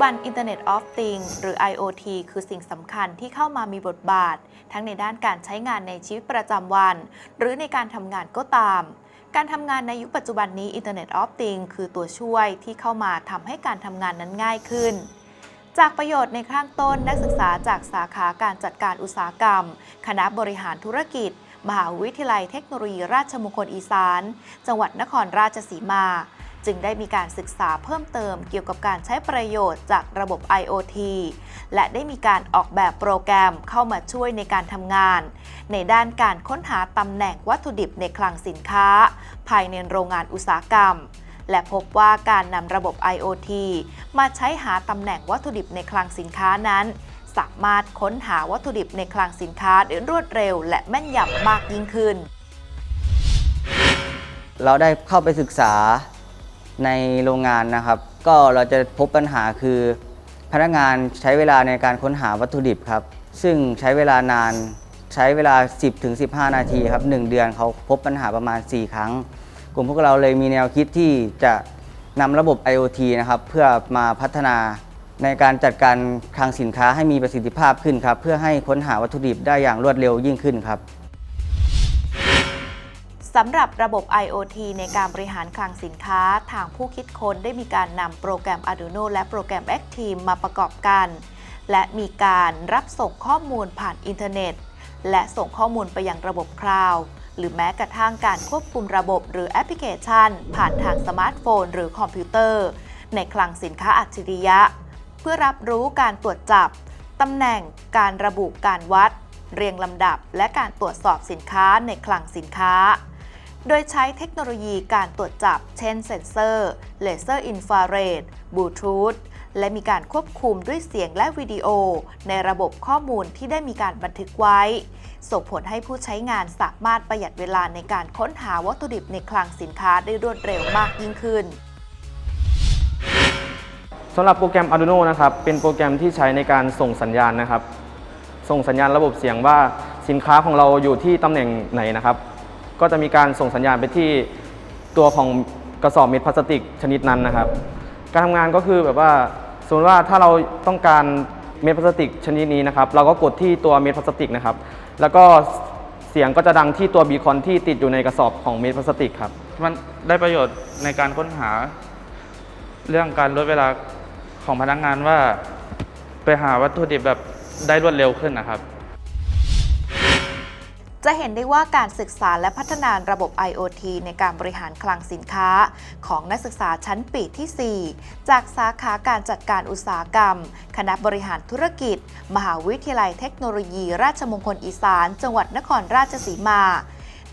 บัน Internet of Things หรือ IoT คือสิ่งสำคัญที่เข้ามามีบทบาท ทั้งในด้านการใช้งานในชีวิตประจำวัน หรือในการทำงานก็ตาม การทำงานในยุคปัจจุบันนี้ Internet of Things คือตัวช่วยที่เข้ามาทำให้การทำงานนั้นง่ายขึ้นจากประโยชน์ในข้างต้นนักศึกษาจากสาขาการจัดการอุตสาหกรรม คณะบริหารธุรกิจ มหาวิทยาลัยเทคโนโลยีราชมงคลอีสาน จังหวัดนครราชสีมา จึงได้มีการศึกษาเพิ่มเติมเกี่ยวกับการใช้ประโยชน์จากระบบ IoT และได้มีการออกแบบโปรแกรมเข้ามาช่วยในการทำงาน ในด้านการค้นหาตำแหน่งวัตถุดิบในคลังสินค้า ภายในโรงงานอุตสาหกรรม และพบว่าการนำระบบ IoT มาใช้หาตำแหน่งวัตถุดิบในคลังสินค้านั้น สามารถค้นหาวัตถุดิบในคลังสินค้าได้รวดเร็ว และแม่นยำมากยิ่งขึ้น เราได้เข้าไปศึกษา ในโรงงานนะครับ ก็เราจะพบปัญหาคือ พนักงานใช้เวลาในการค้นหาวัตถุดิบครับ ซึ่งใช้เวลานานใช้เวลา 10-15 นาทีครับ 1 เดือนเขาพบปัญหาประมาณ 4 ครั้ง กลุ่มพวกเราเลยมีแนวคิดที่จะนำระบบ IoT นะครับเพื่อมาพัฒนาในการจัดการคลังสินค้าให้มีประสิทธิภาพขึ้นครับ เพื่อให้ค้นหาวัตถุดิบได้อย่างรวดเร็วยิ่งขึ้นครับ สำหรับระบบ IoT ในการบริหารคลังสินค้า ทางผู้คิดค้นได้มีการนำโปรแกรม Arduino และโปรแกรม Active มาประกอบกัน และมีการรับส่งข้อมูลผ่านอินเทอร์เน็ต และส่งข้อมูลไปยังระบบคลาวด์หรือแม้กระทั่งการควบคุมระบบหรือแอปพลิเคชัน ผ่านทางสมาร์ทโฟน หรือคอมพิวเตอร์ ในคลังสินค้าอัจฉริยะ เพื่อรับรู้การตรวจจับตำแหน่งการระบุการวัด เรียงลำดับ และการตรวจสอบสินค้าในคลังสินค้า โดยใช้เทคโนโลยีการตรวจจับ เช่นเซ็นเซอร์ เลเซอร์อินฟราเรด บลูทูธ และมีการควบคุมด้วยเสียงและวิดีโอ ในระบบข้อมูลที่ได้มีการบันทึกไว้ ส่งผลให้ผู้ใช้งานสามารถประหยัดเวลาในการค้นหาวัตถุดิบในคลังสินค้าได้รวดเร็วมากยิ่งขึ้นสำหรับโปรแกรม Arduino นะครับ เป็นโปรแกรมที่ใช้ในการส่งสัญญาณนะครับ ส่งสัญญาณระบบเสียงว่าสินค้าของเราอยู่ที่ตำแหน่งไหนนะครับ ก็จะมีการส่งสัญญาณไปที่ตัวของกระสอบเม็ดพลาสติกชนิดนั้นนะครับ การทำงานก็คือแบบว่าสมมติว่าถ้าเราต้องการเม็ดพลาสติกชนิดนี้นะครับ เราก็กดที่ตัวเม็ดพลาสติกนะครับ แล้วก็เสียงก็จะดังที่ตัวบีคอนที่ติดอยู่ในกระสอบของเม็ดพลาสติกครับ มันได้ประโยชน์ในการค้นหา เรื่องการลดเวลาของพนักงานว่า ไปหาวัตถุดิบแบบได้รวดเร็วขึ้นนะครับ จะเห็นได้ว่าการศึกษาและพัฒนาระบบ IoT ในการบริหารคลังสินค้า ของนักศึกษาชั้นปีที่ 4 จากสาขาการจัดการอุตสาหกรรม คณะบริหารธุรกิจ มหาวิทยาลัยเทคโนโลยี ราชมงคลอีสาน จังหวัดนครราชสีมา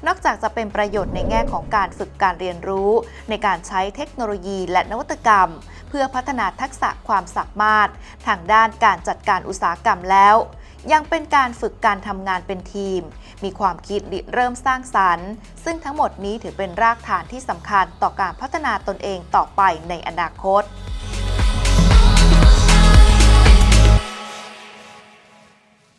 นอกจากจะเป็นประโยชน์ในแง่ของการฝึกการเรียนรู้ ในการใช้เทคโนโลยีและนวัตกรรม เพื่อพัฒนาทักษะความสามารถ ทางด้านการจัดการอุตสาหกรรมแล้ว ยังเป็นการฝึกการทำงานเป็นทีม มีความคิดริเริ่มสร้างสรรค์ ซึ่งทั้งหมดนี้ถือเป็นรากฐานที่สำคัญต่อการพัฒนาตนเองต่อไปในอนาคต